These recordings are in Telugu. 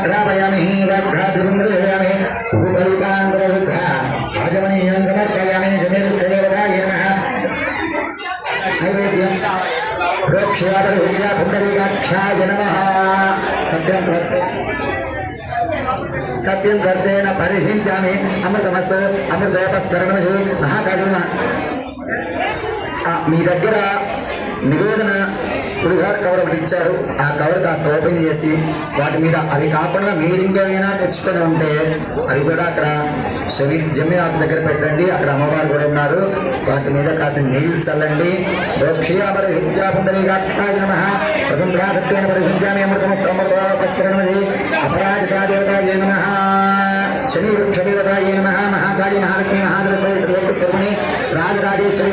ఆగ్రాపయామి దగ్ధాధిమృయామి ఉపరికాంతరశుద్ధ రాజమనీయం సమర్పయామి శమీరుదేవతాయ నమః నైవేద్యం ప్రోక్ష్యాదరి విద్యా పుండరీకాక్షాయ నమః సత్యం కర్తే సత్యం కర్తేన పరిశీలించామి అమృతమస్తు అమృతోపస్తరణమసి మహాకవిమ మీ దగ్గర నివేదన పులిహార్ కవర్ ఒకటి ఇచ్చారు. ఆ కవర్ కాస్త ఓపెన్ చేసి వాటి మీద అవి కాకుండా మీరు ఇంకేమైనా తెచ్చుకొని ఉంటే అవి కూడా అక్కడ శని జమీనాథ్ దగ్గర పెట్టండి. అక్కడ అమ్మవారు కూడా ఉన్నారు. వాటి మీద కాస్త నీళ్ళు చల్లండి. రోక్షయాపర విద్యాపుండరీకాక్షాయ నమ. స్వతంత్రా సత్యాన్ని పరిశుద్ధ్యామి అమృతమస్తు అమృతోపస్తరణమసి అపరాజితా దేవతాయ నమ. శని వృక్షదేవతాయ నమ. మహాకాళి మహాలక్ష్మి మహాదరస్వతి స్వరూపిణి రాజరాజేశ్వరి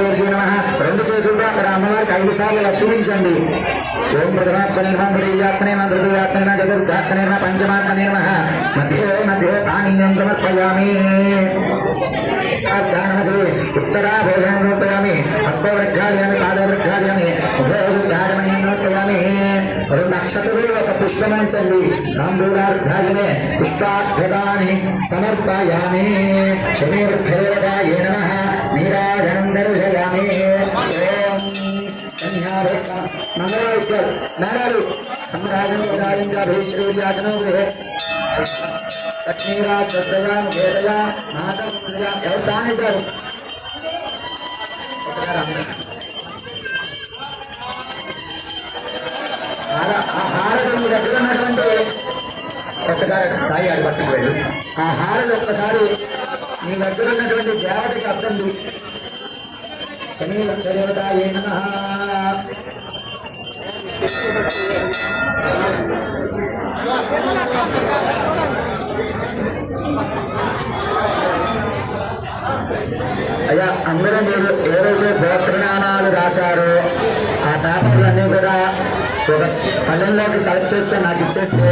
అక్కడ అమ్మవారికి ఐదు సార్లు ఇలా చూపించండి. ఓం ప్రథమాత్మ నిర్మ ద్రవ్యాత్మ నిర్మ ప్రథమాత్మనే నిర్మ చతుర్థాత్మ నిర్మ పంచమాత్మ నిర్మ మధ్య మధ్య పానీయం సమర్పయామి. అర్థానమసి ఉత్తరా భోజనం సమర్పయామి. హస్తవృక్షాలయామి పాదవృక్షాలయామి ఉభయశుద్ధారమణీయం సమర్పయామి. రెండు అక్షతలు ఒక పుష్పమంచండి తాంబూలార్థాయమే పుష్పార్థదాని సమర్పయామి. శని వృక్షదేవతాయ నమ. నీరాజనం దర్శయామి కన్యాభస్త మంగళాయుక్తారు నారాలు సమ్రాజం ఉదాయం గృహే లక్ష్మీరా శ్రద్ధగా వేదగా ఎవరు తానేశారు ఒకసారి అందరూ హార- ఆ హారతి మీ దగ్గర ఉన్నటువంటి ఒక్కసారి సాయి ఆడి ఆ హారతి ఒక్కసారి మీ దగ్గర ఉన్నటువంటి దేవతకి అర్థం శని దేవత నమ. అయ్యా అందరూ మీరు ఏవైతే గోత్రనామాలు రాశారో ఆ పేపర్లన్నీ కూడా ఒక పల్లెల్లోకి కలెక్ట్ చేస్తే నాకు ఇచ్చేస్తే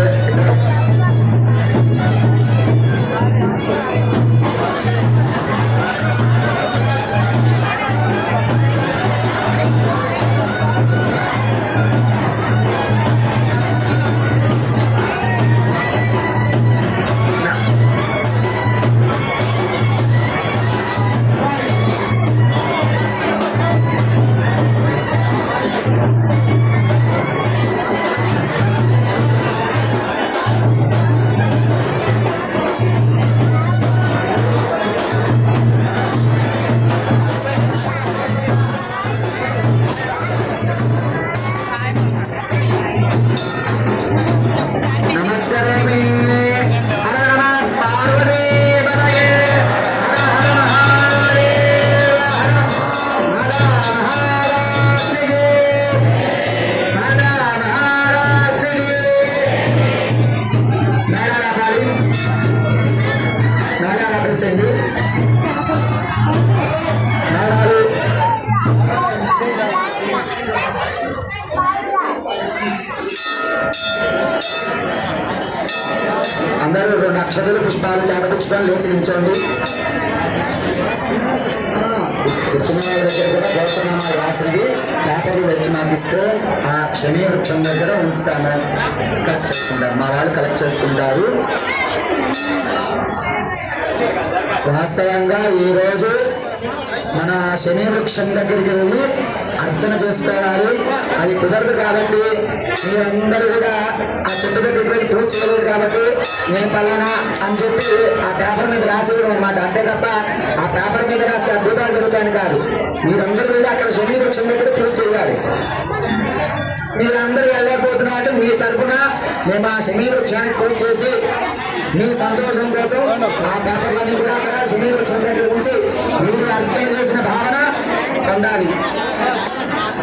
అందరూ రెండు అక్షతలు పుష్పాలు చేతపుచ్చుకొని లేచి నిల్చోండి. కూర్చున్న వాళ్ళ దగ్గర కూడా గౌతనామాలు రాసినవి పేపర్లు వచ్చి మాకు ఇస్తే ఆ శని వృక్షం దగ్గర ఉంచుతాను. కలెక్ట్ చేసుకుంటారు. మా వాళ్ళు కలెక్ట్ చేసుకుంటారు. వాస్తవంగా ఈ రోజు మన శని వృక్షం దగ్గరికి వెళ్ళి అర్చన చేసుకోవాలి అది కుదరదు కాబట్టి మీరందరూ కూడా ఆ చెట్టు దగ్గరికి వెళ్ళి పూజ చేయలేరు కాబట్టి నేను పలానా అని చెప్పి ఆ పేపర్ మీద రాసి అనమాట అంతే తప్ప ఆ పేపర్ మీద రాస్తే అద్భుతాలు జరుగుతాయని కాదు. మీరందరూ వెళ్ళి అక్కడ శని వృక్షం దగ్గర పూజ చేయాలి. మీరందరూ వెళ్ళకపోతున్నట్టు మీ తరఫున మేము ఆ శని వృక్షానికి పూజ చేసి మీ సంతోషం కోసం ఆ పేపర్లన్నీ కూడా అక్కడ శని వృక్షం దగ్గర ఉంచి మీరు అర్చన చేసిన భావన పొందాలి.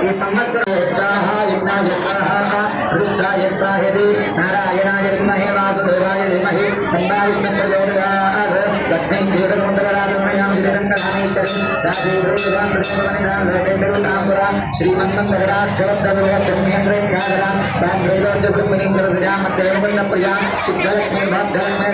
ఈ సంవత్సరం యజ్ఞాః యజ్ఞాయ స్వాహా దృష్టాయ స్వాహేది నారాయణాయ విద్మహే వాసుదేవాయ ధీమహి తన్నా విష్ణు ప్రచోదయాత్ లక్ష్మీం श्रीमन्तं जगदाकरब्दविभक्तिन्द्रैकादरां तां त्रैलोक्यब्रह्मणीन्द्रसजामद्देवबन्धं प्रियाँ सिद्धलक्ष्मीर्भक्तलक्ष्मे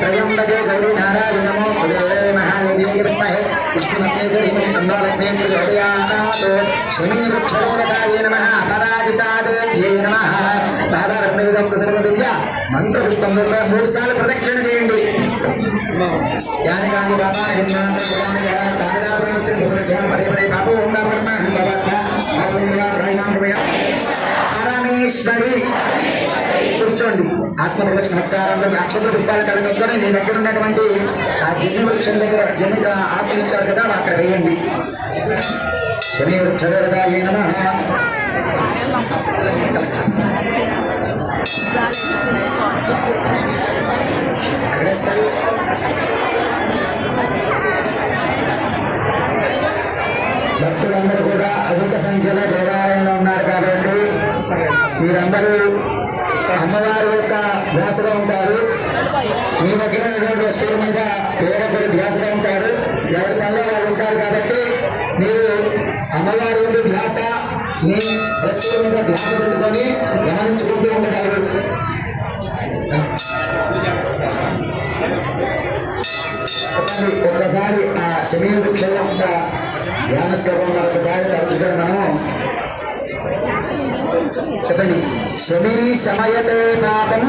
त्रयम्बके गौरी नारायण नमो महादेवी विद्महे विष्णु శరణ్యే త్రయంబకే గౌరీ నారాయణ నమో మహాదేవ్యై విద్మహే విష్ణుమతే ధీమహి తన్నో మూడు సార్లు ప్రదక్షిణ చేయండి యాని కాని బాబా హిన్నాంత పురాణ యా కామినాపురమస్తే దుర్గజం పదే పదే ఉందా పరమ పరమేశ్వరి కూర్చోండి ఆత్మ ప్రదక్షిణ నమస్కారం అక్షర పుష్పాలు కలగొద్దని మీ దగ్గర ఉన్నటువంటి ఆ జిమ్మి వృక్షం దగ్గర జన్మ ఆకులు ఇచ్చారు కదా అక్కడ వేయండి. శని వృక్షదేవతాయే ఏనమా భక్తులందరూ కూడా అధిక సంఖ్యలో దేవాలయంలో ఉన్నారు కాబట్టి మీరందరూ ఉన్నటువంటి మీద ఎవరొకరు ధ్యాసగా ఉంటారు. ఎవరి పనిలో వాళ్ళు ఉంటారు కాబట్టి మీరు అమ్మవారి యొక్క ధ్యాస మీ వస్తువుల మీద ధ్యాస పెట్టుకొని గమనించుకుంటూ ఉండగలరు. ఒక్కసారి ఆ శని వృక్షం యొక్క ధ్యాన శ్లోకం ఒకసారి తలుచుకొని మనం చెప్పండి. శని సమయతే పాపం.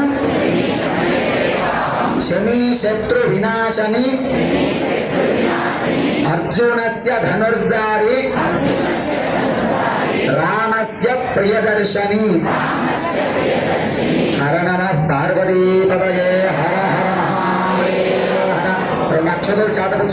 శని శత్రు వినాశని అర్జునస్య ధనుర్ధారి రామస్య ప్రియదర్శని హర నమ పార్వతీ హర హర మహాదేవ హర రెండు అక్షరాలు చాటకు